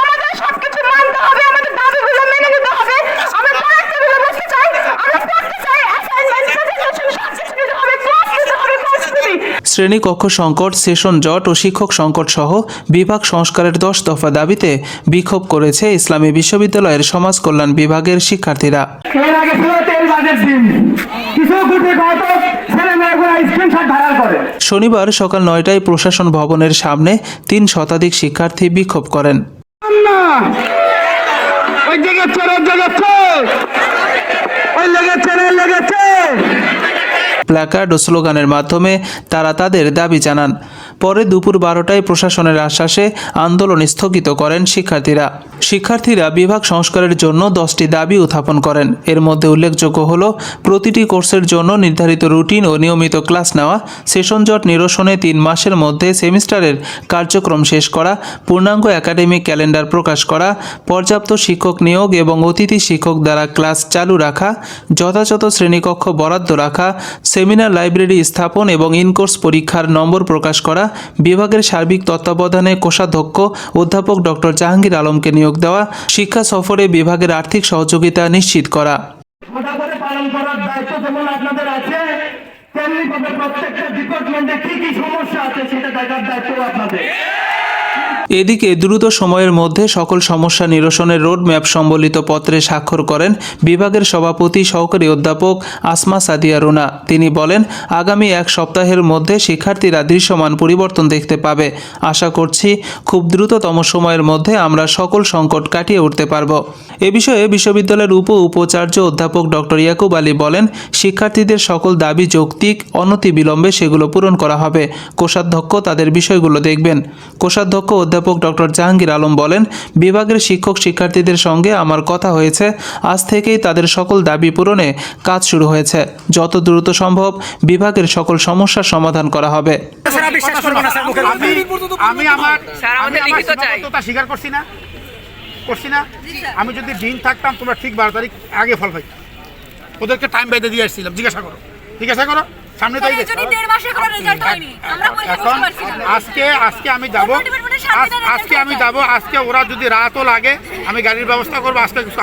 আমাদের সবকিছু মানতে হবে আমাদের দাবিগুলো মেনে নিতে হবে। আমরা পড়ার টেবিলে চাই আমরা পড়তে চাই অ্যাসাইনমেন্ট প্রেজেন্টেশন সবকিছু নিতে হবে ক্লাস নিতে হবে প্রস্তুতি শ্রেণীকক্ষ সংকট সেশন জট ও শিক্ষক সংকট সহ বিভাগ সংস্কারের দশ দফা দাবিতে বিক্ষোভ করেছে ইসলামী বিশ্ববিদ্যালয়ের সমাজ কল্যাণ বিভাগের শিক্ষার্থীরা। এর আগে ছিল তেল বাজের দিন। শনিবার সকাল নয়টায় প্রশাসন ভবনের সামনে তিন শতাধিক শিক্ষার্থী বিক্ষোভ করেন। প্ল্যাকার্ড ও স্লোগানের মাধ্যমে তারা তাদের দাবি জানান। পরে দুপুর বারোটায় প্রশাসনের আশ্বাসে আন্দোলন স্থগিত করেন শিক্ষার্থীরা। শিক্ষার্থীরা বিভাগ সংস্কারের জন্য দশটি দাবি উত্থাপন করেন। এর মধ্যে উল্লেখযোগ্য হল, প্রতিটি কোর্সের জন্য নির্ধারিত রুটিন ও নিয়মিত ক্লাস নেওয়া, সেশন জট নিরসনে তিন মাসের মধ্যে সেমিস্টারের কার্যক্রম শেষ করা, পূর্ণাঙ্গ একাডেমিক ক্যালেন্ডার প্রকাশ করা, পর্যাপ্ত শিক্ষক নিয়োগ এবং অতিথি শিক্ষক দ্বারা ক্লাস চালু রাখা, যথাযথ শ্রেণীকক্ষ বরাদ্দ রাখা সেমিনার লাইব্রেরি স্থাপন এবং ইনকোর্স পরীক্ষার নম্বর প্রকাশ করা, বিভাগের সার্বিক তত্ত্বাবধানে কোষাধ্যক্ষ অধ্যাপক ডক্টর জাহাঙ্গীর আলমকে নিয়োগ দেওয়া, শিক্ষা সফরে বিভাগের আর্থিক সহযোগিতা নিশ্চিত করা। প্রত্যেকটা ডিপার্টমেন্টে কি কি সমস্যা আছে সেটা দেখার দায়িত্ব আপনাদের। এদিকে দ্রুত সময়ের মধ্যে সকল সমস্যা নিরসনের রোডম্যাপ সম্বলিত পত্রে স্বাক্ষর করেন বিভাগের সভাপতি, সহকারী অধ্যাপক আসমা সাদিয়া রুনা। তিনি বলেন, আগামী এক সপ্তাহের মধ্যে শিক্ষার্থীরা দৃশ্যমান পরিবর্তন দেখতে পাবে। আশা করছি খুব দ্রুততম সময়ের মধ্যে আমরা সকল সংকট কাটিয়ে উঠতে পারব। এ বিষয়ে বিশ্ববিদ্যালয়ের উপ উপাচার্য অধ্যাপক ডক্টর ইয়াকুব আলী বলেন, শিক্ষার্থীদের সকল দাবি যৌক্তিক অনতি বিলম্বে সেগুলো পূরণ করা হবে। কোষাধ্যক্ষ তাদের বিষয়গুলো দেখবেন। কোষাধ্যক্ষ অধ্যাপক ডক্টর জাহাঙ্গীর আলম বলেন বিভাগের শিক্ষক শিক্ষার্থীদের সঙ্গে আমার কথা হয়েছে। আজ থেকেই তাদের সকল দাবি পূরণে কাজ শুরু হয়েছে। যত দ্রুত সম্ভব বিভাগের সকল সমস্যার সমাধান করা হবে। আমি আমার স্বীকার করছি না। করছি না। আমি যদি দিন থাকতাম তোমরা ঠিক বারো তারিখ আগে ফল পাই ওদেরকে টাইম বেঁধে দিয়ে আসছিলাম। জিজ্ঞাসা করো। জিজ্ঞাসা করো। সামনে এখন না। আজকে আজকে আমি যাব। আজকে আমি যাব আজকে ওরা যদি রাতও লাগে আমি গাড়ির ব্যবস্থা করব আজকে কিছু